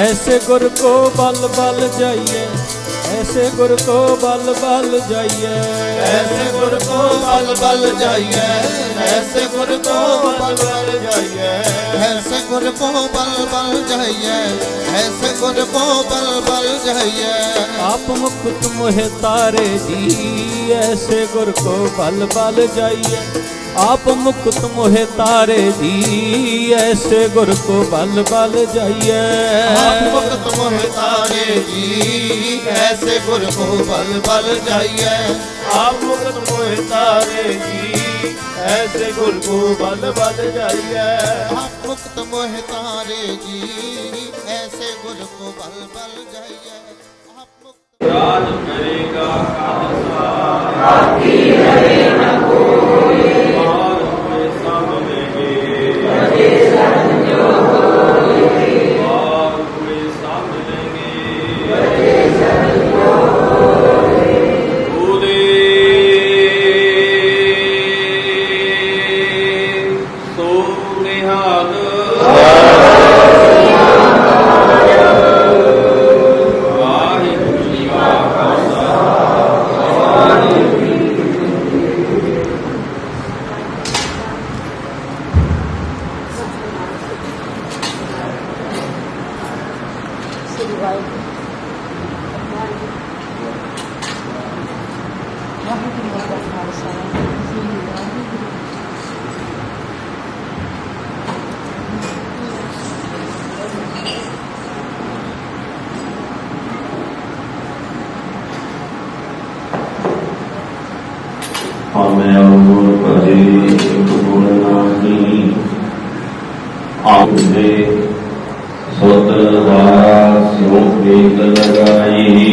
ਐਸੇ ਗੁਰ ਕੋ ਬਲ ਬਲ ਜਾਈਏ ਐਸੇ ਗੁਰ ਕੋ ਬਲ ਬਲ ਜਾਈਏ। ਐਸੇ ਗੁਰ ਕੋ ਬਲ ਬਲ ਜਾਈਏ ਐਸੇ ਗੁਰ ਕੋ ਬਲ ਬਲ ਜਾਈਏ। ਐਸੇ ਗੁਰ ਕੋ ਬਲ ਬਲ ਜਾਈਏ ਐਸੇ ਗੁਰ ਕੋ ਬਲ ਬਲ ਜਾਈਏ। ਆਪ ਮੁਕਤ ਮੋਹਿ ਤਾਰੇ ਜੀ ਐਸੇ ਗੁਰ ਕੋ ਬਲ ਬਲ ਜਾਈਏ। ਆਪ ਮੁਕਤ ਮੋਹਿ ਤਾਰੇ ਜੀ ਐਸੇ ਗੁਰ ਕੋ ਬਲ ਬਲ ਜਾਈਐ। ਆਪ ਮੁਕਤ ਮੋਹਿ ਤਾਰੇ ਜੀ ਐਸੇ ਗੁਰ ਕੋ ਬਲ ਬਲ ਜਾਈਐ। ਆਪ ਮੁਕਤ ਮੋਹਿ ਤਾਰੇ ਜੀ ਐਸੇ ਗੁਰ ਕੋ ਬਲ ਬਲ ਜਾਈਐ। ਆਪ ਮੁਕਤ ਮੋਹਿ ਤਾਰੇ ਜੀ ਐਸੇ ਗੁਰ ਕੋ ਬਲ ਬਲ ਜਾਈਐ। ਆਪ ਮੁਕਤ ਰਾਜ ਕਰੇਗਾ ਖਾਲਸਾ। ਨਿਹਾਲ ਵਾਹਿਗੁਰੂ ਜੀ ਕਾ ਖਾਲਸਾ ਸ੍ਰੀ ਵਾਹਿਗੁਰੂ ਵਾਹਿਗੁਰੂ ਜੀ ਕਾ ਖਾਲਸਾ ਸ੍ਰੀ ਵਾਹਿਗੁਰੂ ਹਮੇ ਅਮਰ ਭਜੇ ਗੁਣ ਨਾਹੀ ਆਪਦੇ ਸੁਤ ਵਾਰਾ ਸਿਉ ਵੇਦ ਲਗਾਈ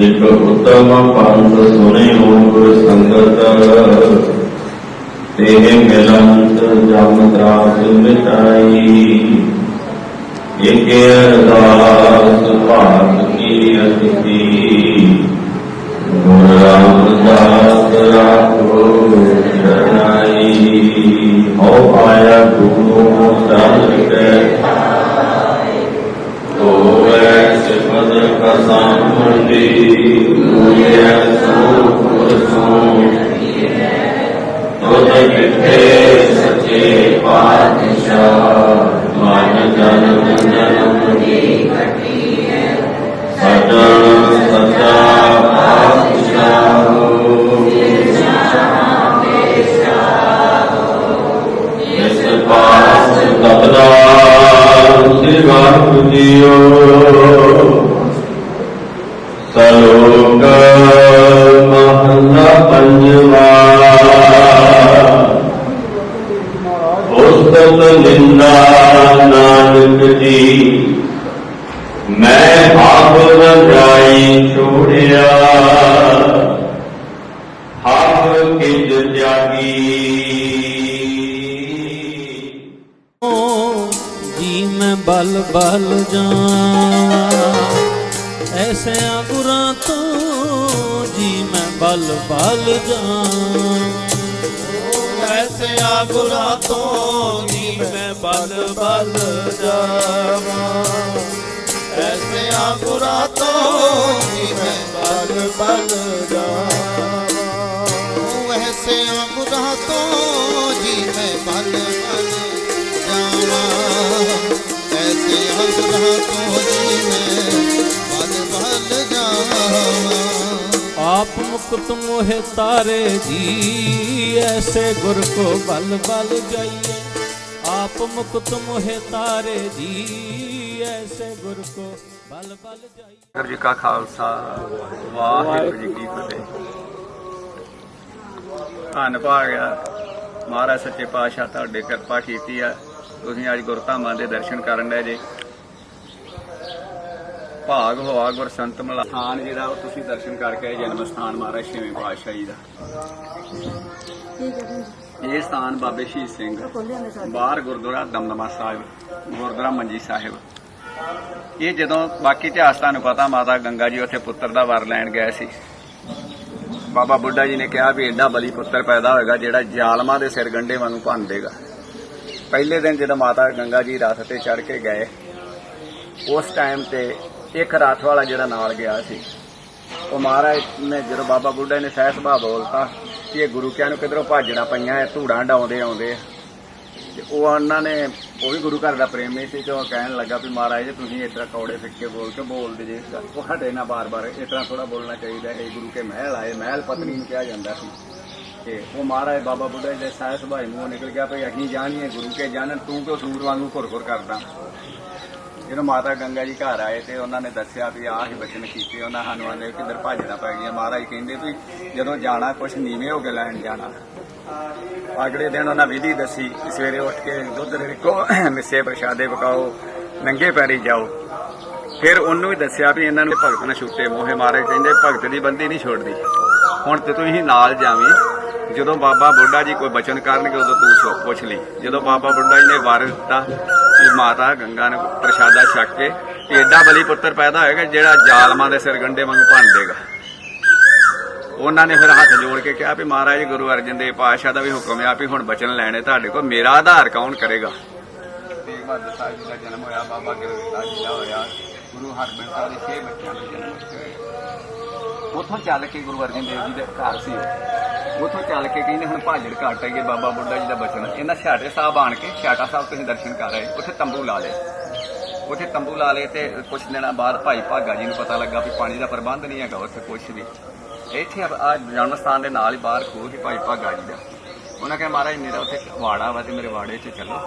ਇਕ ਉਤਮ ਪੰਥ ਸੁਨੇ ਗੁਰ ਸੰਗਤ ਤੇ ਮਿਲੰਤ ਜਮ ਤਰਾਸ ਮਿਟਾਈ ਇਕ ਅਰਦਾਸ ਭਾਰਤ ਕੀ ਅਤਿਥੀ ਗੁਰ ਰਾਮਦਾਸ ਰਾਖੋ ਤੋਂ ਜੀ ਮੈਂ ਬਲ ਬਲ ਜਾਵਾਂ। ਐਸੇ ਗੁਰਾਂ ਤੋਂ ਨੀ ਮੈਂ ਬਲ ਬਲ ਜਾਵਾਂ। ਐਸੇ ਗੁਰਾਂ ਤੋਂ ਨੀ ਮੈਂ ਬਲ ਬਲ ਜਾਵਾਂ। ਐਸੇ ਗੁਰਾਂ ਤੋਂ ਜੀ ਮੈਂ ਬਲ ਬਲ ਜਾਵਾਂ। ਐਸੇ ਆ ਗੁਰਾਂ ਪਾਪ ਮੁਕਤ ਮੋਹਿ ਤਾਰੇ ਜੀ ਐਸੇ ਗੁਰ ਕੋ ਬਲ ਬਲ ਜਾਈਏ। ਆਪ ਮੁਕਤ ਮੋਹਿ ਤਾਰੇ ਜੀ ਐਸੇ ਗੁਰ ਕੋ ਬਲ ਬਲ ਜਾਈਏ। ਗੁਰੂ ਜੀ ਕਾ ਖਾਲਸਾ, ਵਾਹਿਗੁਰੂ ਜੀ ਕੀ ਫਤਿਹ। ਧੰਨ ਭਾਗਿਆ ਮਹਾਰਾਜ ਸੱਚੇ ਪਾਤਸ਼ਾਹ ਤੁਹਾਡੇ ਕਿਰਪਾ ਕੀਤੀ ਆ। ਤੁਸੀਂ ਅੱਜ ਗੁਰਧਾਮਾਂ ਦੇ ਦਰਸ਼ਨ ਕਰਨ ਲੈ ਜੇ। ਭਾਗ ਹੋਆ ਗੁਰਸੰਤ ਮਲਾ ਸਥਾਨ ਜਿਹੜਾ ਉਹ ਤੁਸੀਂ ਦਰਸ਼ਨ ਕਰਕੇ ਜਨਮ ਸਥਾਨ ਮਹਾਰਾਜ ਛੇਵੇਂ ਪਾਤਸ਼ਾਹ ਜੀ ਦਾ। ਇਹ ਸਥਾਨ ਬਾਬੇ ਸ਼ਹੀਦ ਸਿੰਘ, ਬਾਹਰ ਗੁਰਦੁਆਰਾ ਦਮਦਮਾ ਸਾਹਿਬ, ਗੁਰਦੁਆਰਾ ਮੰਜੀ ਸਾਹਿਬ। ਇਹ ਜਦੋਂ ਬਾਕੀ ਇਤਿਹਾਸ ਤੁਹਾਨੂੰ ਪਤਾ, ਮਾਤਾ ਗੰਗਾ ਜੀ ਉੱਥੇ ਪੁੱਤਰ ਦਾ ਵਰ ਲੈਣ ਗਏ ਸੀ। ਬਾਬਾ ਬੁੱਢਾ ਜੀ ਨੇ ਕਿਹਾ ਵੀ ਐਡਾ ਬਲੀ ਪੁੱਤਰ ਪੈਦਾ ਹੋਏਗਾ ਜਿਹੜਾ ਜ਼ਾਲਮਾਂ ਦੇ ਸਿਰ ਗੰਢੇ ਵਾਂਗੂ ਭੰਨ ਦੇਗਾ। ਪਹਿਲੇ ਦਿਨ ਜਦੋਂ ਮਾਤਾ ਗੰਗਾ ਜੀ ਰਥ ਤੇ ਚੜ ਕੇ ਗਏ, ਉਸ ਟਾਈਮ ਤੇ ਇੱਕ ਰਾਤ ਵਾਲਾ ਜਿਹੜਾ ਨਾਲ ਗਿਆ ਸੀ, ਉਹ ਮਹਾਰਾਜ ਨੇ ਜਦੋਂ ਬਾਬਾ ਬੁੱਢਾ ਨੇ ਸਹਿ ਸੁਭਾਅ ਬੋਲਤਾ ਕਿ ਇਹ ਗੁਰੂ ਕਿਆਂ ਨੂੰ ਕਿਧਰੋਂ ਭਾਜਣਾ ਪਈਆਂ ਐ ਧੂੜਾਂ ਡਾਉਂਦੇ ਆਉਂਦੇ ਤੇ ਉਹ ਉਹਨਾਂ ਨੇ, ਉਹ ਵੀ ਗੁਰੂ ਘਰ ਦਾ ਪ੍ਰੇਮੀ ਸੀ ਤੇ ਉਹ ਕਹਿਣ ਲੱਗਾ ਵੀ ਮਹਾਰਾਜ ਜੀ, ਤੁਸੀਂ ਇਸ ਕੌੜੇ ਫਿੱਕੇ ਬੋਲ ਕੇ ਬੋਲਦੇ ਜੇ। ਉਹ ਸਾਡੇ ਨਾਲ ਬਾਰ-ਬਾਰ ਇਸ ਤਰ੍ਹਾਂ ਥੋੜਾ ਬੋਲਣਾ ਚਾਹੀਦਾ। ਹੈ ਗੁਰੂ ਕੇ ਮਹਿਲ ਆਏ, ਮਹਿਲ ਪਤਨੀ ਨੂੰ ਕਿਹਾ ਜਾਂਦਾ ਸੀ। ਤੇ ਉਹ ਮਹਾਰਾਜ ਬਾਬਾ ਬੁੱਢਾ ਜੀ ਦੇ ਸਾਹ ਸੁਭਾਅ ਮੂੰਹ ਨਿਕਲ ਗਿਆ, ਭਈ ਅਸੀਂ ਜਾਣੀਏ ਗੁਰੂ ਕੇ ਜਾਣਨ ਤੂੰ ਕਿਉਂ ਸੂਰ ਵਾਂਗੂ ਘੁਰ-ਘੁਰ ਕਰਦਾ? ਜਦੋਂ ਮਾਤਾ ਗੰਗਾ ਜੀ ਘਰ ਆਏ ਤੇ ਉਹਨਾਂ ਨੇ ਦੱਸਿਆ ਵੀ ਆਹ ਹੀ ਬਚਨ ਕੀਤੇ, ਉਹਨਾਂ ਸਾਨੂੰ ਆਂਦੇ ਕਿੱਧਰ ਭੱਜਣਾ ਪੈ ਗਿਆ ਮਹਾਰਾਜ ਕਹਿੰਦੇ ਵੀ ਜਦੋਂ ਜਾਣਾ, ਕੁਛ ਨੀਵੇਂ ਹੋ ਕੇ ਲੈਣ ਜਾਣਾ। ਅਗਲੇ ਦਿਨ ਉਹਨਾਂ ਵਿਧੀ ਦੱਸੀ ਸਵੇਰੇ ਉੱਠ ਕੇ ਦੁੱਧ ਰਿਕੋ, ਮਿੱਸੇ ਪ੍ਰਸ਼ਾਦੇ ਪਕਾਓ, ਨੰਗੇ ਪੈਰੀ ਜਾਓ। ਫਿਰ ਉਹਨੂੰ ਵੀ ਦੱਸਿਆ ਵੀ ਇਹਨਾਂ ਨੂੰ ਭਗਤ ਨੇ ਛੁੱਟੇ ਮੋਹੇ। ਮਾਰੇ ਕਹਿੰਦੇ, ਭਗਤ ਦੀ ਬੰਦੀ ਨਹੀਂ ਛੋੜਦੀ। ਹੁਣ ਤੇ ਤੂੰ ਹੀ ਨਾਲ ਜਾਵੀਂ। ਜਦੋਂ ਬਾਬਾ ਬੁੱਢਾ ਜੀ ਕੋਈ ਬਚਨ ਕਰਨਗੇ, ਉਦੋਂ ਤੂੰ ਪੁੱਛ ਲਈ। ਜਦੋਂ ਬਾਬਾ ਬੁੱਢਾ ਜੀ ਨੇ ਵਾਰ ਦਿੱਤਾ ਕਿ ਮਾਤਾ ਗੰਗਾ ਨੇ ਪ੍ਰਸ਼ਾਦਾ ਛਕ ਕੇ ਕਿ ਏਡਾ ਬਲੀ ਪੁੱਤਰ ਪੈਦਾ ਹੋਏਗਾ ਜਿਹੜਾ ਜ਼ਾਲਮਾਂ ਦੇ ਸਿਰ ਗੰਡੇ ਵਾਂਗੂ ਭੰਨ ਦੇਗਾ ਉਹਨਾਂ ਨੇ ਫਿਰ ਹੱਥ ਜੋੜ ਕੇ ਕਿਹਾ ਵੀ ਮਹਾਰਾਜ, ਗੁਰੂ ਅਰਜਨ ਦੇਵ ਪਾਤਸ਼ਾਹ ਦਾ ਵੀ ਹੁਕਮ ਆ ਵੀ ਹੁਣ ਬਚਨ ਲੈਣੇ ਤੁਹਾਡੇ ਕੋਲ, ਮੇਰਾ ਆਧਾਰ ਕੌਣ ਕਰੇਗਾ? ਤੇਗ ਬਹਾਦਰ ਸਾਹਿਬ ਜੀ ਦਾ ਜਨਮ ਹੋਇਆ, ਬਾਬਾ ਗੁਰਦਾਸ ਜੀ ਦਾ ਹੋਇਆ, ਗੁਰੂ ਹਰਗੋਬਿੰਦ ਸਾਹਿਬ ਦੇ ਛੇ ਬੱਚਿਆਂ ਦਾ ਜਨਮ ਹੋਇਆ ਉੱਥੋਂ ਚੱਲ ਕੇ ਗੁਰੂ ਅਰਜਨ ਦੇਵ ਜੀ ਦੇ ਘਰ ਸੀ। ਉੱਥੋਂ ਚੱਲ ਕੇ ਕਹਿੰਦੇ ਹੁਣ ਭਾਜੜ ਘਾਟ ਆਈਏ ਬਾਬਾ ਬੁੱਢਾ ਜੀ ਦਾ ਬਚਨ। ਇਹਨਾਂ ਛਾਟੇ ਸਾਹਿਬ ਆਣ ਕੇ, ਛਾਟਾ ਸਾਹਿਬ ਤੁਸੀਂ ਦਰਸ਼ਨ ਕਰ ਆਏ, ਉੱਥੇ ਤੰਬੂ ਲਾ ਲਏ। ਉੱਥੇ ਤੰਬੂ ਲਾ ਲਏ ਤੇ ਕੁਝ ਦਿਨਾਂ ਬਾਅਦ ਭਾਈ ਭਾਗਾ ਜੀ ਨੂੰ ਪਤਾ ਲੱਗਾ ਵੀ ਪਾਣੀ ਦਾ ਪ੍ਰਬੰਧ ਨਹੀਂ ਹੈਗਾ ਉੱਥੇ ਕੁਝ ਵੀ। ਇੱਥੇ ਆ ਜਨਮ ਸਥਾਨ ਦੇ ਨਾਲ ਹੀ ਬਾਹਰ ਖੂਹ ਸੀ ਭਾਈ ਭਾਗਾ ਜੀ ਦਾ। ਉਹਨਾਂ ਕਹਿੰਦਾ ਮਹਾਰਾਜ, ਮੇਰਾ ਉੱਥੇ ਵਾੜਾ ਵਾ ਤੇ ਮੇਰੇ ਵਾੜੇ 'ਚ ਚੱਲੋ।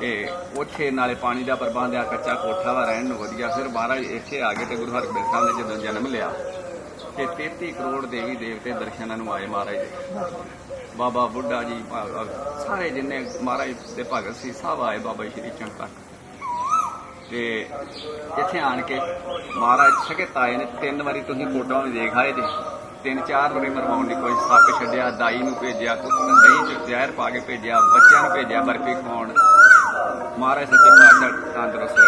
ਤੇ ਉੱਥੇ ਨਾਲੇ ਪਾਣੀ ਦਾ ਪ੍ਰਬੰਧ ਆ, ਕੱਚਾ ਕੋਠਾ ਵਾ, ਰਹਿਣ ਨੂੰ ਵਧੀਆ। ਫਿਰ ਮਹਾਰਾਜ ਇੱਥੇ ਆ ਗਏ ਤੇ ਗੁਰੂ ਹਰਗੋਬਿੰਦ ਸਾਹਿਬ ਨੇ ਜਦੋਂ ਜਨਮ ਲਿਆ ਤੇ 33 ਕਰੋੜ ਦੇਵੀ ਦੇਵਤੇ ਦਰਸ਼ਨਾਂ ਨੂੰ ਆਏ ਮਹਾਰਾਜ ਦੇ ਬਾਬਾ ਬੁੱਢਾ ਜੀ ਸਾਰੇ ਜਿੰਨੇ ਮਹਾਰਾਜ ਦੇ ਭਗਤ ਸੀ, ਸਭ ਆਏ ਬਾਬਾ ਸ਼੍ਰੀ ਚੰਦ ਤੱਕ। ਤੇ ਇੱਥੇ ਆਣ ਕੇ ਮਹਾਰਾਜ ਸਕੇ ਤਾਏ ਨੇ ਤਿੰਨ ਵਾਰੀ ਤੁਸੀਂ ਫੋਟੋਆਂ ਵੀ ਦੇਖ ਆਏ ਜੇ ਤਿੰਨ ਚਾਰ ਵਾਰੀ ਮਰਵਾਉਣ ਦੀ ਕੋਈ ਸੱਪ ਛੱਡਿਆ, ਦਾਈ ਨੂੰ ਭੇਜਿਆ ਕੁਝ ਦਹੀਂ ਚ ਜ਼ਹਿਰ ਪਾ ਕੇ ਭੇਜਿਆ, ਬੱਚਿਆਂ ਨੂੰ ਭੇਜਿਆ ਬਰਫੀ ਖਵਾਉਣ। ਮਹਾਰਾਜ ਸੱਚੇ ਪਾਤਸ਼ਾਹ ਤੰਦਰੁਸਤ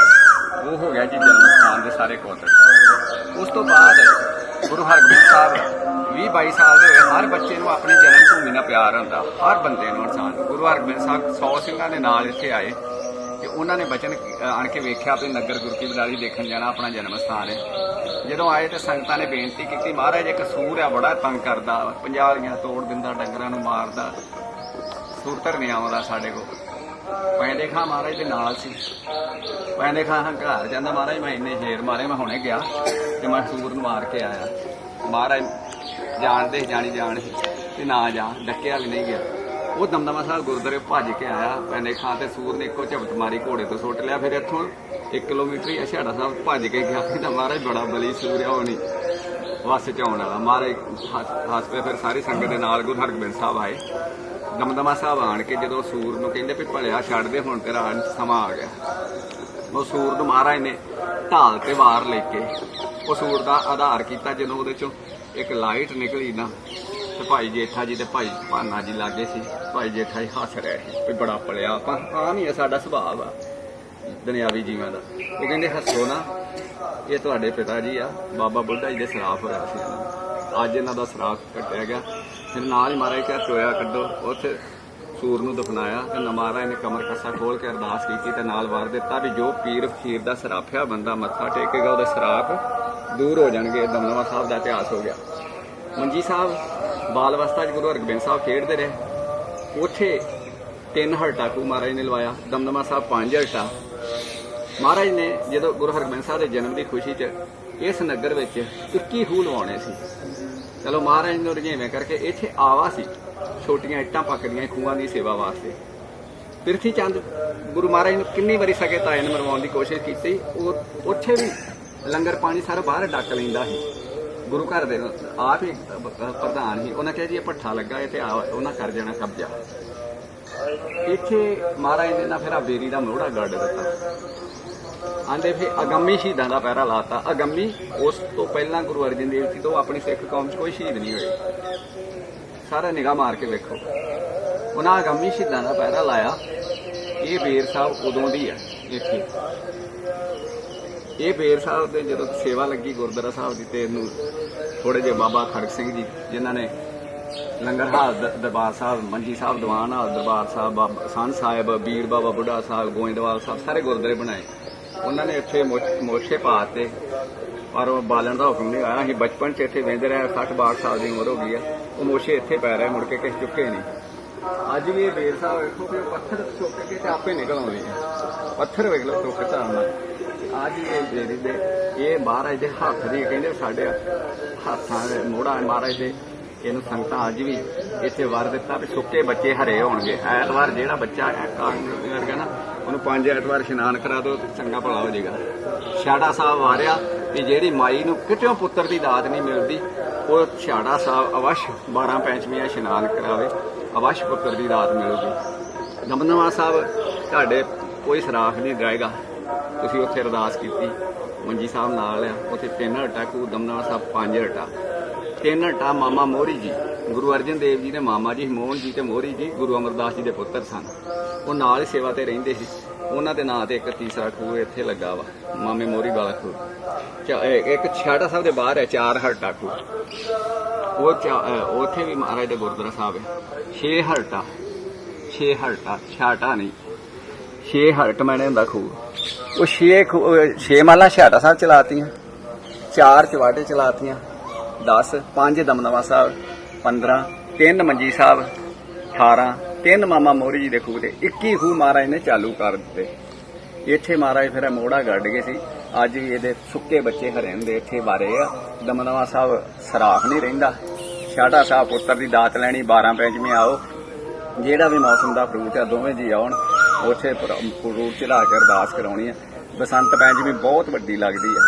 ਉਹ ਹੋ ਗਿਆ ਜੀ ਜਨਮ ਸਥਾਨ ਦੇ ਸਾਰੇ ਕੋਤਕ ਉਸ ਤੋਂ ਬਾਅਦ ਗੁਰੂ ਹਰਗੋਬਿੰਦ ਸਾਹਿਬ 20 22 ਸਾਲ ਦੇ ਹੋਏ, ਹਰ ਬੱਚੇ ਨੂੰ ਆਪਣੀ ਜਨਮ ਭੂਮੀ ਨਾਲ ਪਿਆਰ ਹੁੰਦਾ, ਹਰ ਬੰਦੇ ਨੂੰ ਇਨਸਾਨ। ਗੁਰੂ ਹਰਗੋਬਿੰਦ ਸਾਹਿਬ 100 ਸਿੰਘਾਂ ਦੇ ਨਾਲ ਇੱਥੇ ਆਏ ਤੇ ਉਹਨਾਂ ਨੇ ਬਚਨ ਆਣ ਕੇ ਵੇਖਿਆ ਵੀ ਨਗਰ ਗੁਰੂ ਕੀ ਬਦਾਲੀ ਦੇਖਣ ਜਾਣਾ ਆਪਣਾ ਜਨਮ ਸਥਾਨ ਹੈ। ਜਦੋਂ ਆਏ ਤੇ ਸੰਗਤਾਂ ਨੇ ਬੇਨਤੀ ਕੀਤੀ, ਮਹਾਰਾਜ, ਇੱਕ ਸੂਰ ਆ, ਬੜਾ ਤੰਗ ਕਰਦਾ ਪੰਜਾਲੀਆਂ ਤੋੜ ਦਿੰਦਾ, ਡੰਗਰਾਂ ਨੂੰ ਮਾਰਦਾ ਸੂਰਤਰ ਨਹੀਂ ਆਉਂਦਾ ਸਾਡੇ ਕੋਲ। ਪੈਂਦੇ ਖਾਂ ਮਹਾਰਾਜ ਦੇ ਨਾਲ ਸੀ ਪੈਂਦੇ ਖਾਂ ਹੰਕਾਰ ਜਾਂਦਾ, ਮਹਾਰਾਜ ਮੈਂ ਇੰਨੇ ਸ਼ੇਰ ਮਾਰੇ, ਮੈਂ ਹੁਣੇ ਗਿਆ ਤੇ ਮੈਂ ਸੂਰ ਨੂੰ ਮਾਰ ਕੇ ਆਇਆ। ਮਹਾਰਾਜ ਜਾਣਦੇ ਜਾਣੀ ਜਾਣ ਸੀ ਤੇ ਨਾ ਜਾ ਡੱਕਿਆ ਵੀ ਨਹੀਂ ਗਿਆ। ਉਹ ਦਮਦਮਾ ਸਾਹਿਬ ਗੁਰਦੁਆਰੇ ਭੱਜ ਕੇ ਆਇਆ ਪੈਂਦੇ ਖਾਂ ਤੇ ਸੂਰ ਨੇ ਇੱਕੋ ਝਪਟ ਮਾਰੀ, ਘੋੜੇ ਤੋਂ ਸੁੱਟ ਲਿਆ, ਫਿਰ ਇੱਥੋਂ 1 ਕਿਲੋਮੀਟਰ ਹੀ ਅਛਾੜਾ ਸਾਹਿਬ ਭੱਜ ਕੇ ਗਿਆ। ਕਹਿੰਦਾ ਮਹਾਰਾਜ ਬੜਾ ਬਲੀ ਸੂਰਿਆ ਹੋਣੀ ਉਹ ਚ ਆਉਣ ਵਾਲਾ। ਮਹਾਰਾਜ ਹੱਸ ਹੱਸ ਪਏ ਫਿਰ ਸਾਰੀ ਸੰਗਤ ਦੇ ਨਾਲ ਗੁਰੂ ਹਰਗੋਬਿੰਦ ਸਾਹਿਬ ਆਏ। ਦਮਦਮਾ ਸਾਹਿਬ ਆਣ ਕੇ ਜਦੋਂ ਸੂਰ ਨੂੰ ਕਹਿੰਦੇ ਵੀ ਭਲਿਆ ਛੱਡ ਦੇ, ਹੁਣ ਤੇਰਾ ਸਮਾਂ ਆ ਗਿਆ। ਉਹ ਸੂਰ ਨੂੰ ਮਹਾਰਾਜ ਨੇ ਢਾਲ ਤੇ ਵਾਰ ਲੈ ਕੇ ਉਹ ਸੂਰ ਦਾ ਆਧਾਰ ਕੀਤਾ, ਜਦੋਂ ਉਹਦੇ ਚੋਂ ਇੱਕ ਲਾਈਟ ਨਿਕਲੀ ਨਾ, ਤੇ ਭਾਈ ਜੇਠਾ ਜੀ ਤੇ ਭਾਈ ਭਾਨਾ ਜੀ ਲਾਗੇ ਸੀ, ਭਾਈ ਜੇਠਾ ਜੀ ਹੱਸ ਰਹੇ ਸੀ ਵੀ ਬੜਾ ਭਲਿਆ ਆਪਾਂ ਆ ਨਹੀਂ ਹੈ ਸਾਡਾ ਸੁਭਾਅ ਆ, ਦੁਨਿਆਵੀ ਜੀਵਾਂ ਦਾ। ਉਹ ਕਹਿੰਦੇ ਹੱਸੋ ਨਾ, ਇਹ ਤੁਹਾਡੇ ਪਿਤਾ ਜੀ ਆ, ਬਾਬਾ ਬੁੱਢਾ ਜੀ ਦੇ ਸਰਾਫ ਹੋਇਆ ਸੀ। ਇਹਨਾਂ ਨੂੰ। ਅੱਜ ਇਹਨਾਂ ਦਾ ਸਰਾਫ ਕੱਟਿਆ ਗਿਆ। ਫਿਰ ਨਾਲ ਹੀ ਮਹਾਰਾਜ ਕਿਹਾ, ਚੋਇਆ ਕੱਢੋ। ਉੱਥੇ ਸੂਰ ਨੂੰ ਦਫਨਾਇਆ ਤੇ ਨਮਾਰਾ ਨੇ ਕਮਰ ਕੱਸਾ ਖੋਲ ਕੇ ਅਰਦਾਸ ਕੀਤੀ ਤੇ ਨਾਲ ਵਾਰ ਦਿੱਤਾ ਵੀ ਜੋ ਪੀਰ ਫਕੀਰ ਦਾ ਸਰਾਫਿਆ ਬੰਦਾ ਮੱਥਾ ਟੇਕੇਗਾ, ਉਹਦੇ ਸਰਾਪ ਦੂਰ ਹੋ ਜਾਣਗੇ ਦਮਦਮਾ ਸਾਹਿਬ ਦਾ ਇਤਿਹਾਸ ਹੋ ਗਿਆ। ਮੰਜੀ ਸਾਹਿਬ, ਬਾਲ ਅਵਸਥਾ 'ਚ ਗੁਰੂ ਹਰਗੋਬਿੰਦ ਸਾਹਿਬ ਖੇਡਦੇ ਰਹੇ। ਉੱਥੇ ਤਿੰਨ ਹਰਟਾ ਕੂ ਮਹਾਰਾਜ ਨੇ ਲਵਾਇਆ, ਦਮਦਮਾ ਸਾਹਿਬ ਪੰਜ ਹਲਟਾ ਮਹਾਰਾਜ ਨੇ ਜਦੋਂ ਗੁਰੂ ਹਰਗੋਬਿੰਦ ਸਾਹਿਬ ਦੇ ਜਨਮ ਦੀ ਖੁਸ਼ੀ 'ਚ ਇਸ ਨਗਰ ਵਿੱਚ 21 ਖੂਹ ਲਵਾਉਣੇ ਸੀ। ਚਲੋ ਮਹਾਰਾਜ ਨੂੰ ਰਜੇਵੇਂ ਕਰਕੇ ਇੱਥੇ ਆਵਾ ਸੀ, ਛੋਟੀਆਂ ਇੱਟਾਂ ਪੱਕਦੀਆਂ ਖੂਹਾਂ ਦੀ ਸੇਵਾ ਵਾਸਤੇ। ਪਿਰਥੀ ਚੰਦ, ਗੁਰੂ ਮਹਾਰਾਜ ਨੂੰ ਕਿੰਨੀ ਵਾਰੀ ਸਕੇ ਤਾਇਨ ਮਰਵਾਉਣ ਦੀ ਕੋਸ਼ਿਸ਼ ਕੀਤੀ, ਉਹ ਉੱਥੇ ਵੀ ਲੰਗਰ ਪਾਣੀ ਸਾਰਾ ਬਾਹਰ ਡੱਕ ਲੈਂਦਾ ਸੀ। ਗੁਰੂ ਘਰ ਦੇ ਆਪ ਹੀ ਪ੍ਰਧਾਨ ਸੀ, ਉਹਨਾਂ ਕਿਹਾ ਜੀ ਇਹ ਭੱਠਾ ਲੱਗਾ, ਇਹ ਤੇ ਆ- ਉਹਨਾਂ ਕਰ ਜਾਣਾ ਕਬਜ਼ਾ। ਇੱਥੇ ਮਹਾਰਾਜ ਨੇ ਨਾ ਫਿਰ ਆ ਬੇਰੀ ਦਾ ਮੋਹੜਾ ਗੱਡ ਦਿੱਤਾ। ਆਂਦੇ ਫਿਰ ਅਗੰਮੀ ਸ਼ਹੀਦਾਂ ਦਾ ਪਹਿਰਾ ਲਾਤਾ। ਅਗੰਮੀ, ਉਸ ਤੋਂ ਪਹਿਲਾਂ ਗੁਰੂ ਅਰਜਨ ਦੇਵ ਜੀ ਤੋਂ ਆਪਣੀ ਸਿੱਖ ਕੌਮ 'ਚ ਕੋਈ ਸ਼ਹੀਦ ਨਹੀਂ ਹੋਏ। ਸਾਰਾ ਨਿਗਾਹ ਮਾਰ ਕੇ ਵੇਖੋ। ਉਹਨਾਂ ਅਗੰਮੀ ਸ਼ਹੀਦਾਂ ਦਾ ਪਹਿਰਾ ਲਾਇਆ। ਇਹ ਬੇਰ ਸਾਹਿਬ ਉਦੋਂ ਦੀ ਹੈ, ਇੱਥੇ। ਇਹ ਬੇਰ ਸਾਹਿਬ ਦੇ ਜਦੋਂ ਸੇਵਾ ਲੱਗੀ ਗੁਰਦੁਆਰਾ ਸਾਹਿਬ ਦੀ ਤੇ ਇਹਨੂੰ ਥੋੜੇ ਜਿਹੇ ਬਾਬਾ ਖੜਕ ਸਿੰਘ ਜੀ, ਜਿਨ੍ਹਾਂ ਨੇ ਲੰਗਰ ਹਾਲ ਦਰਬਾਰ ਸਾਹਿਬ, ਮੰਜੀ ਸਾਹਿਬ, ਦੀਵਾਨ ਹਾਲ, ਦਰਬਾਰ ਸਾਹਿਬ, ਬਾਬਾ ਸੰਨ ਸਾਹਿਬ, ਬੀੜ ਬਾਬਾ ਬੁੱਢਾ ਸਾਹਿਬ, ਗੋਇੰਦਵਾਲ ਸਾਹਿਬ, ਸਾਰੇ ਗੁਰਦੁਆਰੇ ਬਣਾਏ। ਉਹਨਾਂ ਨੇ ਇੱਥੇ ਮੋਛ- ਮੋਛੇ ਪਾਤੇ ਪਰ ਉਹ ਬਾਲਣ ਦਾ ਹੁਕਮ ਨਹੀਂ ਆਇਆ। ਅਸੀਂ ਬਚਪਨ 'ਚ ਇੱਥੇ ਵੇਂਦੇ ਰਹੇ। 60 62 ਸਾਲ ਦੀ ਉਮਰ ਹੋ ਗਈ ਆ। ਉਹ ਮੋਛੇ ਇੱਥੇ ਪੈ ਰਹੇ। ਮੁੜ ਕੇ ਕਿਸੇ ਚੁੱਕੇ ਨਹੀਂ। ਅੱਜ ਵੀ ਇਹ ਬੇਰ ਸਾਹਿਬ ਵੇਖੋ ਕਿ ਪੱਥਰ ਚੁੱਕ ਕੇ ਤੇ ਆਪੇ ਨਿਕਲ ਆਉਂਦੇ ਆ। ਪੱਥਰ ਵੇਖ ਲਓ, ਚੁੱਕ ਧਾਰਨ ਅੱਜ ਇਹ ਬੇਰੀ ਦੇ, ਇਹ ਮਹਾਰਾਜ ਦੇ ਹੱਥ ਦੀ, ਕਹਿੰਦੇ ਸਾਡੇ ਹੱਥਾਂ ਦੇ ਮੋੜਾ ਮਹਾਰਾਜ ਦੇ। ਇਹਨੂੰ ਸੰਗਤਾਂ ਅੱਜ ਵੀ ਇੱਥੇ ਵਾਰ ਦਿੱਤਾ ਵੀ ਸੁੱਕੇ ਬੱਚੇ ਹਰੇ ਹੋਣਗੇ। ਐਤਵਾਰ ਜਿਹੜਾ ਬੱਚਾ ਹੈ ਕਾਰਨ ਵਰਗਾ ਨਾ ਉਹਨੂੰ ਪੰਜ ਐਤਵਾਰ ਇਸ਼ਨਾਨ ਕਰਾ ਦਿਓ ਚੰਗਾ ਭਲਾ ਹੋ ਜਾਏਗਾ। ਛਾੜਾ ਸਾਹਿਬ ਵਾਰਿਆ ਵੀ ਜਿਹੜੀ ਮਾਈ ਨੂੰ ਕਿਤੇੋਂ ਪੁੱਤਰ ਦੀ ਦਾਤ ਨਹੀਂ ਮਿਲਦੀ, ਉਹ ਛਾੜਾ ਸਾਹਿਬ ਅਵਸ਼ 12 ਪੈਂਚਵੀਆਂ ਇਸ਼ਨਾਨ ਕਰਾਵੇ, ਅਵਸ਼ ਪੁੱਤਰ ਦੀ ਦਾਤ ਮਿਲੂਗੀ। ਦਮਦਮਾ ਸਾਹਿਬ, ਤੁਹਾਡੇ ਕੋਈ ਸਰਾਖ ਨਹੀਂ ਜਾਏਗਾ ਤੁਸੀਂ ਉੱਥੇ ਅਰਦਾਸ ਕੀਤੀ, ਮੰਜੀ ਸਾਹਿਬ ਨਾਲ ਆ, ਉੱਥੇ ਤਿੰਨ ਹਟਾ, ਕੋ ਦਮਦਮਾ ਸਾਹਿਬ ਪੰਜ ਹਟਾ। ਤਿੰਨ ਹਟਾ ਮਾਮਾ ਮੋਹਰੀ ਜੀ, ਗੁਰੂ ਅਰਜਨ ਦੇਵ ਜੀ ਦੇ ਮਾਮਾ ਜੀ, ਮੋਹਨ ਜੀ ਤੇ ਮੋਹਰੀ ਜੀ, ਗੁਰੂ ਅਮਰਦਾਸ ਜੀ ਦੇ ਪੁੱਤਰ ਸਨ। ਉਹ ਨਾਲ ਹੀ ਸੇਵਾ ਤੇ ਰਹਿੰਦੇ ਸੀ। ਉਹਨਾਂ ਦੇ ਨਾਂ ਤੇ ਇੱਕ ਤੀਸਰਾ ਖੂਹ ਇੱਥੇ ਲੱਗਾ ਵਾ, ਮਾਮੇ ਮੋਹਰੀ ਵਾਲਾ ਖੂਹ। ਚਾ- ਇੱਕ ਛਾਟਾ ਸਾਹਿਬ ਦੇ ਬਾਹਰ ਹੈ ਚਾਰ ਹਰਟਾ ਖੂਹ। ਉਹ ਚਾ- ਉੱਥੇ ਵੀ ਮਹਾਰਾਜ ਦੇ ਗੁਰਦੁਆਰਾ ਸਾਹਿਬ ਹੈ। ਛੇ ਹਰਟਾ ਛੇ ਹਰਟਾ ਛਾਟਾ ਨਹੀਂ। ਛੇ ਹਰਟ ਮੈਨੇ ਹੁੰਦਾ ਖੂਹ। ਉਹ ਛੇ ਖੂਹ- ਛੇ ਮਾਲਾ ਛਾਟਾ ਸਾਹਿਬ ਚਲਾਤੀਆਂ। ਚਾਰ ਚਵਾਟੇ ਚਲਾਤੀਆਂ। 10 ਪੰਜ ਦਮਦਮਾ ਸਾਹਿਬ। 15 ਤਿੰਨ ਮੰਜੀ ਸਾਹਿਬ। 18 ਤਿੰਨ ਮਾਮਾ ਮੋਰੀ ਜੀ ਦੇ ਖੂਹ ਤੇ 21 ਖੂਹ ਮਹਾਰਾਜ ਨੇ ਚਾਲੂ ਕਰ ਦਿੱਤੇ। ਇੱਥੇ ਮਹਾਰਾਜ ਫਿਰ ਇਹ ਮੋੜਾ ਗੱਡ ਗਏ ਸੀ। ਅੱਜ ਵੀ ਇਹਦੇ ਸੁੱਕੇ ਬੱਚੇ ਹਰੇ ਹੁੰਦੇ, ਇੱਥੇ ਬਾਰੇ ਆ। ਦਮਦਮਾ ਸਾਹਿਬ ਸਰਾਖ ਨਹੀਂ ਰਹਿੰਦਾ। ਛਾੜਾ ਸਾਹਿਬ ਪੁੱਤਰ ਦੀ ਦਾਤ ਲੈਣੀ 12 ਪੰਜਵੇਂ ਆਓ। ਜਿਹੜਾ ਵੀ ਮੌਸਮ ਦਾ ਫਰੂਟ ਆ, ਦੋਵੇਂ ਜੀ ਆਉਣ। ਉੱਥੇ ਫਰੂਟ ਚੜਾ ਕੇ ਅਰਦਾਸ ਕਰਾਉਣੀ ਆ। ਬਸੰਤ ਪੈਂਚਵੀਂ ਬਹੁਤ ਵੱਡੀ ਲੱਗਦੀ ਆ।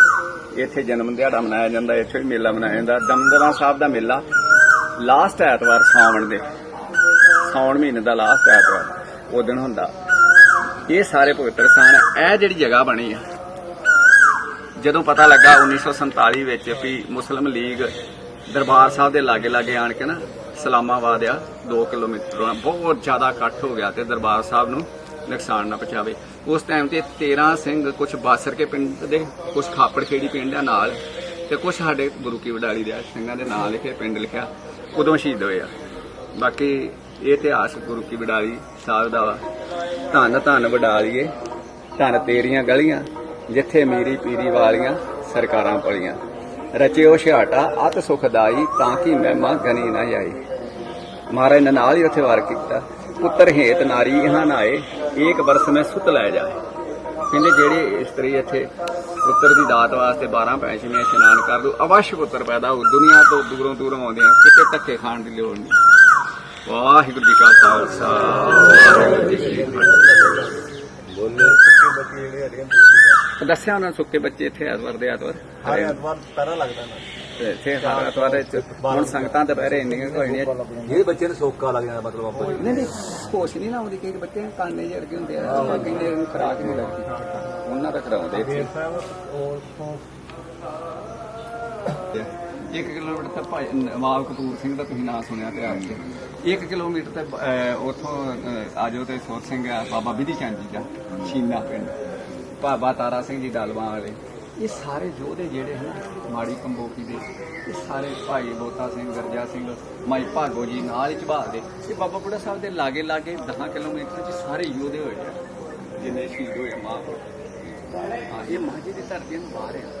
ਇੱਥੇ ਜਨਮ ਦਿਹਾੜਾ ਮਨਾਇਆ ਜਾਂਦਾ, ਇੱਥੇ ਵੀ ਮੇਲਾ ਮਨਾਇਆ ਜਾਂਦਾ। ਦਮਦਮਾ ਸਾਹਿਬ ਦਾ ਮੇਲਾ ਲਾਸਟ ਐਤਵਾਰ ਸਾਵਣ ਦੇ। ਸਾਉਣ ਮਹੀਨੇ ਦਾ ਲਾਸਟ ਐਤਵਾਰ ਉਹ ਦਿਨ ਹੁੰਦਾ। ਇਹ ਸਾਰੇ ਪਵਿੱਤਰ ਸਥਾਨ ਇਹ ਜਿਹੜੀ ਜਗ੍ਹਾ ਬਣੀ ਆ, ਜਦੋਂ ਪਤਾ ਲੱਗਾ 1947 ਵਿੱਚ ਵੀ ਮੁਸਲਿਮ ਲੀਗ ਦਰਬਾਰ ਸਾਹਿਬ ਦੇ ਲਾਗੇ ਲਾਗੇ ਆਣ ਕੇ ਨਾ ਸਲਾਮਾਬਾਦ ਆ 2 ਕਿਲੋਮੀਟਰ ਬਹੁਤ ਜ਼ਿਆਦਾ ਇਕੱਠ ਹੋ ਗਿਆ ਤੇ ਦਰਬਾਰ ਸਾਹਿਬ ਨੂੰ ਨੁਕਸਾਨ ਨਾ ਪਹੁੰਚਾਵੇ। ਉਸ ਟਾਈਮ ਤੇ 13 ਸਿੰਘ ਕੁਝ ਬਾਸਰ ਕੇ ਪਿੰਡ ਦੇ ਕੁਝ ਖਾਪੜ ਖੇੜੀ ਪਿੰਡ ਆ ਨਾਲ, ਤੇ ਕੁਝ ਸਾਡੇ ਗੁਰੂ ਕੀ ਵਡਾਲੀ ਦੇ ਸਿੰਘਾਂ ਦੇ ਨਾਂ ਲਿਖੇ, ਪਿੰਡ ਲਿਖਿਆ, ਉਦੋਂ ਸ਼ਹੀਦ ਹੋਏ ਆ। ਬਾਕੀ ਇਹ ਇਤਿਹਾਸ ਗੁਰੂ ਕੀ ਵਡਾਲੀ ਸਾਹਿਬ ਦਾ ਵਾ। ਧੰਨ ਧੰਨ ਵਡਾਲੀਏ, ਧੰਨ ਤੇਰੀਆਂ ਗਲੀਆਂ, ਜਿੱਥੇ ਮੇਰੀ ਪੀਰੀ ਵਾਲੀਆਂ ਸਰਕਾਰਾਂ ਪਲੀਆਂ। ਰਚਿਓ ਛਾਟਾ ਅਤ ਸੁਖਦਾਈ ਤਾਂ ਕਿ ਮਹਿਮਾ ਗਨੀ ਨਾ ਜਾਈ ਮਹਾਰਾਜ ਨੇ ਨਾਲ ਹੀ ਉੱਥੇ ਵਾਰ ਕੀਤਾ। ਪੁੱਤਰ ਹੇਤ ਨਾਰੀ ਇਹਾਂ ਨਾਏ ਏਕ ਬਰਸ ਮੈਂ ਸੁਤ ਲੈ ਜਾਏ। ਕਹਿੰਦੇ ਜਿਹੜੇ ਇਸਤਰੀ ਇੱਥੇ ਪੁੱਤਰ ਦੀ ਦਾਤ ਵਾਸਤੇ 12 ਪੈਂਚਵੀਆਂ ਇਸ਼ਨਾਨ ਕਰ ਦੂ ਅਵਸ਼ ਪੁੱਤਰ ਪੈਦਾ ਹੋ, ਦੁਨੀਆ ਤੋਂ ਦੂਰੋਂ ਦੂਰੋਂ ਆਉਂਦੇ ਆ, ਕਿਤੇ ਧੱਕੇ ਖਾਣ ਦੀ ਲੋੜ ਨਹੀਂ। ਵਾਹਿਗੁਰੂ ਜੀ ਕਾ ਖਾਲਸਾ। ਵਾਹਿਗੁਰੂ ਜੀ ਕੀ ਫਤਿਹ ਬੋਲੇ ਸੁੱਕੇ ਬੱਚੇ ਜਿਹੜੇ ਹਰੇ ਦੱਸਿਆ ਉਹਨਾਂ ਨੂੰ ਸੁੱਕੇ ਬੱਚੇ ਇੱਥੇ ਐਤਵਾਰ ਦੇ ਐਤਵਾਰ? ਹਰ ਐਤਵਾਰ ਪਹਿਰਾ ਲੱਗਦਾ ਨਾ। ਤੇ ਇੱਥੇ ਹਰ ਐਤਵਾਰ ਵਿੱਚ ਹੁਣ ਸੰਗਤਾਂ ਦੁਪਹਿਰੇ ਇੰਨੀਆਂ ਕੁ ਹੋਈਆਂ। ਜਿਹੜੇ ਬੱਚੇ ਨੂੰ ਸੋਕਾ ਲੱਗ ਜਾਂਦਾ ਮਤਲਬ ਆਪਾਂ ਨਹੀਂ ਨਹੀਂ ਹੋਸ਼ ਨਹੀਂ ਨਾ ਆਉਂਦੀ। ਕਈ ਬੱਚੇ ਕਾਨੇ ਜਿਹੇ ਅਰਗੇ ਹੁੰਦੇ ਆ ਉਹ ਕਹਿੰਦੇ ਇਹਨੂੰ ਖਰਾਕ ਨਹੀਂ ਲੱਗਦੀ। ਉਹਨਾਂ ਦਾ ਕਰਾਉਂਦੇ ਇੱਥੇ। ਤੋਂ 1 ਕਿਲੋਮੀਟਰ ਤੇ ਭਾਈ ਨਵਾਬ ਕਪੂਰ ਸਿੰਘ ਦਾ ਤੁਸੀਂ ਨਾਮ ਸੁਣਿਆ ਤੇ ਆਪ 1 ਕਿਲੋਮੀਟਰ ਤੇ ਅਹ, ਉੱਥੋਂ ਅਹ, ਜਾਓ ਤੇ ਸੋਤ ਸਿੰਘ ਆ ਬਾਬਾ ਵਿਧੀ ਚੰਦ ਜੀ ਦਾ ਛੀਨਾ ਪਿੰਡ। ਬਾਬਾ ਤਾਰਾ ਸਿੰਘ ਜੀ ਡਾਲਵਾ ਵਾਲੇ। ਇਹ ਸਾਰੇ ਯੋਧੇ ਜਿਹੜੇ ਹਨ ਮਾੜੀ ਕੰਬੋਕੀ ਦੇ ਇਹ ਸਾਰੇ ਭਾਈ ਬੋਤਾ ਸਿੰਘ ਗਰਜਾ ਸਿੰਘ ਮਾਈ ਭਾਗੋ ਜੀ ਨਾਲ ਹੀ ਝਬਾਲ ਦੇ। ਇਹ ਬਾਬਾ ਬੁੱਢਾ ਸਾਹਿਬ ਦੇ ਲਾਗੇ ਲਾਗੇ 10 ਕਿਲੋਮੀਟਰ ਚ ਸਾਰੇ ਯੋਧੇ ਹੋਏ ਆ ਜਿੰਨੇ ਸ਼ਹੀਦ ਹੋਏ ਮਾਂ। ਹਾਂ ਇਹ ਜੀ ਦੀ ਧਰਤੀ ਨੂੰ ਬਾਹਰ ਆ।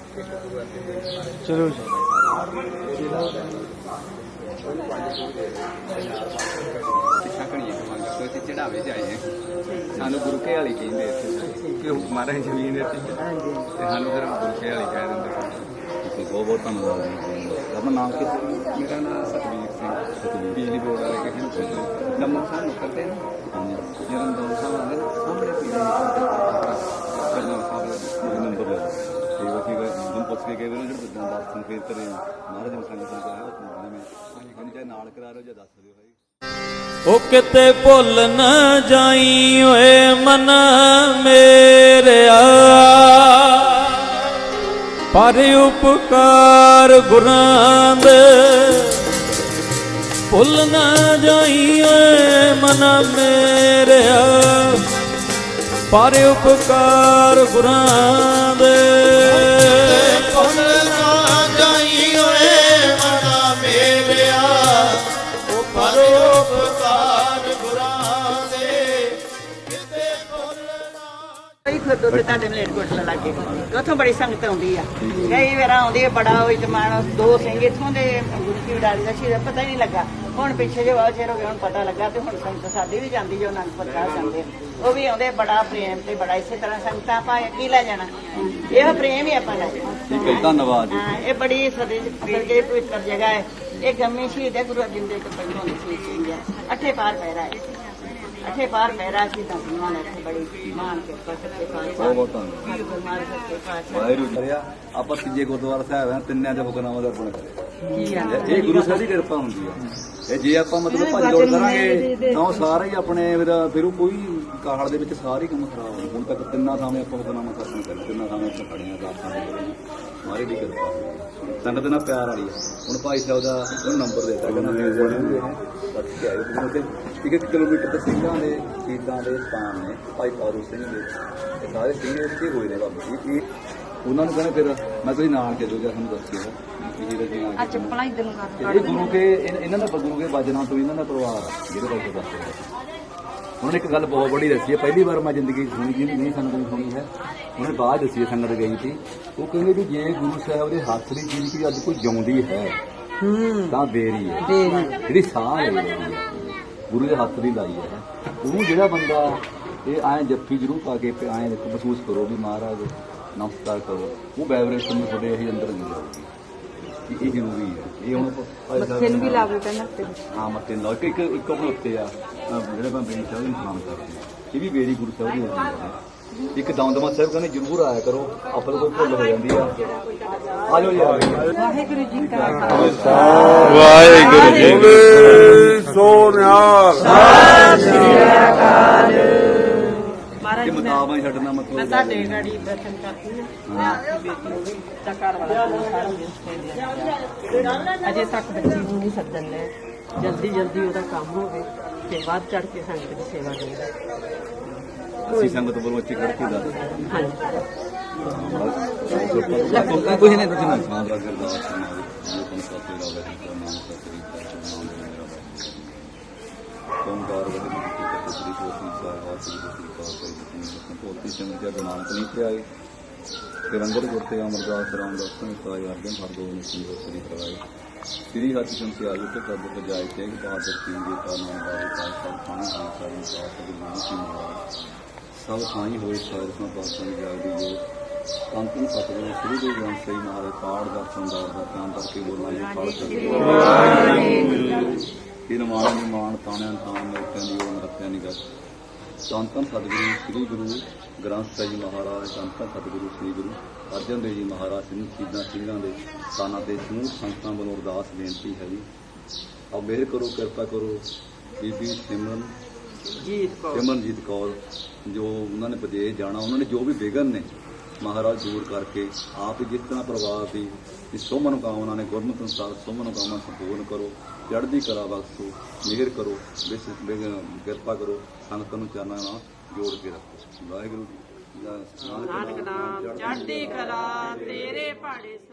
ਚੜਾਵੇ ਜਾਈਏ ਸਾਨੂੰ ਗੁਰੂ ਕੇ ਵਾਲੀ ਕਹਿੰਦੇ ਇੱਥੇ। ਕਿ ਉਹ ਜ਼ਮੀਨ ਇੱਥੇ। ਤੇ ਸਾਨੂੰ ਫਿਰ ਗੁਰੂ ਕੇ ਵਾਲੀ ਕਹਿ ਦਿੰਦੇ ਬਹੁਤ ਬਹੁਤ ਧੰਨਵਾਦ ਜੀ। ਆਪਣਾ ਨਾਮ ਕੀ ਮੇਰਾ ਨਾਮ ਸਤਵੀਰ ਸਿੰਘ। ਬਿਜਲੀ ਬੋਰਡ ਵਾਲੇ ਕਿਸੇ ਨੂੰ ਪੁੱਛੋ ਲੰਮਾ ਸਾਹਿਬ ਕਰਦੇ ਨੇ। ਜਦੋਂ ਦੋ ਸਾਹਿਬ ਆਉਂਦੇ ਸਾਹਮਣੇ ਪੀੜੀ ਨੰਬਰ ਲੈ ਪੁੱਛ ਕੇ ਗਏ ਵੇ ਜਿਹੜੇ ਦਰਸ਼ਨ ਫੇਰ ਕਰੇ ਮਹਾਰਾਜ ਨੇ ਸੰਗਤ ਨੂੰ ਕਹਾ ਜਿਵੇਂ ਚਾਹੇ ਨਾਲ ਕਰਾ ਰਹੇ ਜਾਂ ਦੱਸ ਦਿਓ, ਭਾਈ। ਉਹ ਕਿਤੇ ਭੁੱਲ ਨਾ ਜਾਈ, ਓਏ ਮਨ ਮੇਰਿਆ। ਪਰ ਉਪਕਾਰ ਗੁਰਾਂ ਦੇ। ਭੁੱਲ ਨਾ ਜਾਈ, ਓਏ ਮਨ ਮੇਰਿਆ। ਪਰ ਉਪਕਾਰ ਗੁਰਾਂ ਦੇ। ਖੁਦ ਉੱਥੇ ਤੁਹਾਡੇ ਮਲੇਟਕੋਟ ਲੱਗੇ। ਉੱਥੋਂ ਬੜੀ ਸੰਗਤ ਆਉਂਦੀ ਆ। ਕਈ ਵਾਰ ਆਉਂਦੀ ਆ ਬੜਾ ਹੋਈ ਜਮਾਨ ਦੋ ਸਿੰਘ ਇੱਥੋਂ ਦੇ ਗੁਰੂ ਕੀ ਵਡਾਲੀ ਦਾ ਆ, ਪਤਾ ਹੀ ਨਹੀਂ ਲੱਗਾ। ਹੁਣ ਪਿੱਛੇ ਜੇ ਬਹੁਤ ਚਿਰ ਹੋ ਗਿਆ ਹੁਣ ਪਤਾ ਲੱਗਾ ਤੇ ਹੁਣ ਸੰਗਤ ਸਾਡੀ ਵੀ ਜਾਂਦੀ ਜੋ ਅਨੰਦਪੁਰ ਸਾਹਿਬ ਜਾਂਦੇ। ਉਹ ਵੀ ਆਉਂਦੇ ਬੜਾ ਪ੍ਰੇਮ ਤੇ ਬੜਾ ਇਸੇ ਤਰ੍ਹਾਂ ਸੰਗਤਾਂ ਆਪਾਂ ਕੀ ਲੈ ਜਾਣਾ। ਇਹ ਪ੍ਰੇਮ ਹੀ ਆਪਾਂ ਲੈ ਠੀਕ ਹੈ ਧੰਨਵਾਦ ਹਾਂ ਇਹ ਬੜੀ ਸਦੇ ਕਰਕੇ ਪਵਿੱਤਰ ਜਗ੍ਹਾ ਹੈ। ਇਹ ਗੰਮੀ ਸ਼ਹੀਦ ਹੈ ਗੁਰੂ ਅਰਜਨ ਦੇਵ ਜੀ ਦੀ ਸ਼ਹੀਦ ਸਿੰਘ ਹੈ ਅੱਠੇ ਪਾਰ ਪਹਿਰਾ ਹੈ। ਅੱਠੇ ਪਾਰ ਪਹਿਰਾ ਸੀ ਤਾਂ ਦੁਨੀਆ ਨੇ ਇੱਥੇ ਬੜੀ ਮਾਨ ਕੇ ਸੱਚੇ ਪਾਤਸ਼ਾਹ ਬਹੁਤ ਬਹੁਤ ਧੰਨਵਾਦ। ਵਾਹਿਗੁਰੂ ਕਰਿਆ। ਆਪਾਂ ਤੀਜੇ ਗੁਰਦੁਆਰਾ ਸਾਹਿਬ ਹੈ ਤਿੰਨਿਆਂ ਦੇ ਹੁਕਮਾਂ ਦਾ ਅਰਪਣ ਕਰੇ ਕੀ ਇਹ ਗੁਰੂ ਸਾਹਿਬ ਦੀ ਕਿਰਪਾ ਹੁੰਦੀ ਆ। ਇਹ ਜੇ ਆਪਾਂ ਮਤਲਬ ਭੱਜ ਦੌੜ ਕਰਾਂਗੇ ਤਾਂ ਉਹ ਸਾਰੇ ਹੀ ਆਪਣੇ ਫਿਰ ਕੋਈ ਕਾਹੜ ਦੇ ਵਿੱਚ ਸਾਰੇ ਕੰਮ ਖਰਾਬ ਹੋ ਹੁਣ ਤੱਕ ਤਿੰਨਾਂ ਥਾਵੇਂ ਆਪਾਂ ਹੁਕਮਨਾਮਾ ਖਤਮ ਕਰ ਤਿੰਨਾਂ ਥਾਵੇਂ ਆਪਾਂ ਖੜੇ ਆਂ ਰਾਤਾਂ ਦੇ ਮਾਰੇ ਦੀ ਕਿਰਪਾ ਸੰਗਤ ਨਾਲ ਪਿਆਰ ਵਾਲੀ ਹੁਣ ਭਾਈ ਸਾਹਿਬ ਦਾ ਉਹਨੂੰ ਨੰਬਰ ਦੇ ਦਿੱਤਾ ਕਹਿੰਦਾ ਮੇਰੇ ਕੋਲ ਨਹੀਂ ਹੈ। ਕੇ ਆਇਓ। ਤੁਸੀਂ ਉੱਥੇ ਇੱਕ ਇੱਕ ਕਿਲੋਮੀਟਰ ਤੇ ਸਿੰਘਾਂ ਦੇ ਸ਼ਹੀਦਾਂ ਦੇ ਸਥਾਨ ਨੇ ਭਾਈ ਫਾਰੂਕ ਸਿੰਘ ਦੇ। ਇਹ ਸਾਰੇ ਸਿੰਘ ਇੱਥੇ ਹੋਏ ਨੇ ਬਾਬਾ ਜੀ। ਇਹ ਉਹਨਾਂ ਨੂੰ ਕਹਿੰਦੇ ਫਿਰ ਮੈਂ ਤੁਸੀਂ ਨਾਲ ਚੱਲੋ ਜਾਂ ਤੁਹਾਨੂੰ ਰਜੀ ਆ ਚੱਪਲਾਂ ਇਧਰ ਨੂੰ ਕਰ ਇਹ ਗੁਰੂ ਕੇ ਇਹਨਾਂ ਦਾ ਗੁਰੂ ਕੇ ਬਾਜਣਾ ਤੋਂ ਇਹਨਾਂ ਦਾ ਪਰਿਵਾਰ ਜਿਹਦੇ ਬਾਰੇ ਦੱਸ ਰਿਹਾ ਉਹਨਾਂ ਨੇ ਇੱਕ ਗੱਲ ਬਹੁਤ ਬੜੀ ਦੱਸੀ ਹੈ ਪਹਿਲੀ ਵਾਰ ਮੈਂ ਜ਼ਿੰਦਗੀ 'ਚ ਸੁਣੀ ਜਿਹਨੇ ਨਹੀਂ ਸੰਗਤ ਨੇ ਸੁਣੀ ਹੈ। ਉਹਨੇ ਬਾਅਦ ਦੱਸੀ ਹੈ ਸੰਗਤ ਗਈ ਸੀ। ਉਹ ਕਹਿੰਦੇ ਵੀ ਜੇ ਗੁਰੂ ਸਾਹਿਬ ਦੇ ਹੱਥ ਦੀ ਚੀਜ਼ ਕੋਈ ਅੱਜ ਕੋਈ ਜਿਉਂਦੀ ਹੈ ਤਾਂ ਦੇਰੀ ਹੈ। ਜਿਹੜੀ ਸਾਹ ਹੈ ਗੁਰੂ ਦੇ ਹੱਥ ਦੀ ਲਾਈ ਹੈ। ਉਹਨੂੰ ਜਿਹੜਾ ਬੰਦਾ ਇਹ ਐਂ ਜੱਫੀ ਜ਼ਰੂਰ ਪਾ ਕੇ ਐਂ ਮਹਿਸੂਸ ਕਰੋ ਵੀ ਮਹਾਰਾਜ ਨਮਸਕਾਰ ਕਰੋ। ਉਹ ਵਾਈਬ੍ਰੇਸ਼ਨ ਨੂੰ ਤੁਹਾਡੇ ਇਹ ਅੰਦਰ ਨਹੀਂ ਜਾਊਗੀ ਇਹ ਜ਼ਰੂਰੀ ਹੈ। ਇਹ ਹੁਣ ਵੀ ਨੇ- ਲਾਵੇ ਪਹਿਲਾਂ ਤੇ। ਹਾਂ ਮੱਥੇ ਲਾ ਇੱਕ ਇੱਕ ਇੱਕ ਉੱਤੇ ਆ। ਜਿਹੜਾ ਮੈਂ ਬੇਨੀ ਸਾਹਿਬ ਨੂੰ ਨਾਮ ਕਰਦੇ ਇਹ ਵੀ ਬੇਰੀ ਗੁਰੂ ਸਾਹਿਬ ਦੀ ਹੁੰਦੀ ਹੈ ਇੱਕ ਦਮਦਮਾ ਸਾਹਿਬ ਕਹਿੰਦੇ ਜ਼ਰੂਰ ਆਇਆ ਕਰੋ ਆਪਾਂ ਕੋਈ ਭੁੱਲ ਹੋ ਜਾਂਦੀ ਆ ਆ ਜਾਓ ਵਾਹਿਗੁਰੂ ਜੀ ਕਾ ਖਾਲਸਾ। ਵਾਹਿਗੁਰੂ ਜੀ ਮਹਾਰਾਜ ਇਹ ਮੁਤਾਬਾ ਹੀ ਛੱਡਣਾ ਮੈਂ ਤੁਹਾਡੇ ਗਾੜੀ ਦਰਸ਼ਨ ਕਰਦੀ ਹਾਂ ਮੈਂ ਘਰ ਵਾਲਾ ਸਾਰਾ ਦਿਨ ਅਜੇ ਤੱਕ ਬੱਚੀ ਨੂੰ ਨਹੀਂ ਸੱਦਣ ਲੈ ਜਲਦੀ ਜਲਦੀ ਉਹਦਾ ਕੰਮ ਹੋਵੇ ਤੇ ਵੱਧ ਚੜ ਕੇ ਸੰਗਤ ਦੀ ਸੇਵਾ ਕਰੇ ਅਸੀਂ ਸੰਗਤ ਵੱਲੋਂ ਅੱਛੀ ਖੜਕੀ ਦਾ ਹਾਂਜੀ। ਕੋਈ ਨਹੀਂ ਤੁਸੀਂ ਨਾ ਸੁਣਾ ਦਾ ਕਰਦਾ ਦੇ ਦਾ ਦਾ ਦੇ ਦੀ ਦੀ ਕਾ ਦੇ ਫਿਰ ਅੰਦਰ ਗੁਰਤੇ ਅਮਰਦਾਸ ਰਾਮਦਾਸ ਸਿੰਘ ਸਾਈ ਅਰਜਨ ਹਰਗੋਬਿੰਦ ਸਿੰਘ ਸ੍ਰੀ ਕਰਵਾਏ ਸ੍ਰੀ ਹਰਿ ਸਿੰਘ ਆਯੂ ਤੇ ਕਦ ਬਜਾਏ ਤੇ ਬਹਾਦਰ ਸਿੰਘ ਜੀ ਦਾ ਨਾਮ ਦਾ ਵਿਕਾਸ ਸਭ ਥਾਂ ਹੋਈ ਸਾਰੀ ਸਾਥ ਗੁਰੂ ਨਾਨਕ ਸਿੰਘ ਮਹਾਰਾਜ। ਸਭ ਥਾਈ ਹੋਏ ਸਾਰੇ ਸਮਾਂ ਪਾਸਾਂ ਦੀ ਜਾਗਦੀ ਜੋ ਕੰਤਨ ਸਤਿਗੁਰੂ ਸ੍ਰੀ ਗੁਰੂ ਗ੍ਰੰਥ ਸਾਹਿਬ ਮਹਾਰਾਜ ਪਾੜ ਦਾ ਸੰਦਾਰ ਦਾ ਧਿਆਨ ਕਰਕੇ ਬੋਲਣਾ ਜੀ ਪੜ ਸਕਦੇ ਫਿਰ ਮਾਣ ਦੀ ਮਾਣ ਤਾਣਿਆਂ ਥਾਂ ਮੇਟਾਂ ਦੀ ਉਹ ਰੱਖਿਆ ਨਿਗਤ ਸੰਤਨ ਸਤਿਗੁਰੂ ਸ੍ਰੀ ਗੁਰੂ ਗ੍ਰੰਥ ਸਾਹਿਬ ਮਹਾਰਾਜ ਸੰਤਨ ਸਤਿਗੁਰੂ ਸ੍ਰੀ ਗੁਰੂ ਅਰਜਨ ਦੇਵ ਜੀ ਮਹਾਰਾਜ ਸਿੰਘ ਸ਼ਹੀਦਾਂ ਸਿੰਘਾਂ ਦੇ ਸਥਾਨਾਂ ਤੇ ਸਮੂਹ ਸੰਗਤਾਂ ਵੱਲੋਂ ਅਰਦਾਸ ਬੇਨਤੀ ਹੈ ਜੀ। ਆਪ ਮਿਹਰ ਕਰੋ ਕਿਰਪਾ ਕਰੋ ਬੀਬੀ ਸਿਮਰਨ ਜੀਤ ਕੋ ਸਿਮਰਨਜੀਤ ਕੌਰ ਜੋ ਉਹਨਾਂ ਨੇ ਵਿਦੇਸ਼ ਜਾਣਾ ਉਹਨਾਂ ਨੇ ਜੋ ਵੀ ਵਿਗਨ ਨੇ ਮਹਾਰਾਜ ਦੂਰ ਕਰਕੇ ਆਪ ਹੀ ਜਿਸ ਤਰ੍ਹਾਂ ਪਰਿਵਾਰ ਦੀ ਇਹ ਸੋ ਮਨੋਕਾਮਨਾ ਨੇ ਗੁਰਮਤਿ ਅਨੁਸਾਰ ਸੋ ਮਨੋਕਾਮਨਾ ਸੰਪੂਰਨ ਕਰੋ ਚੜ੍ਹਦੀ ਕਲਾ ਬਖਸ਼ੋ ਮਿਹਰ ਕਰੋ ਵਿਗ- ਕਿਰਪਾ ਕਰੋ ਸੰਗਤ ਨੂੰ ਚਰਨਾਂ ਨਾਲ ਜੋੜ ਕੇ ਰੱਖੋ। ਵਾਹਿਗੁਰੂ ਜੀ ਨਾਨਕ ਨਾਮ ਚੜ੍ਹਦੀ ਕਲਾ ਤੇਰੇ ਸਰਬੱਤ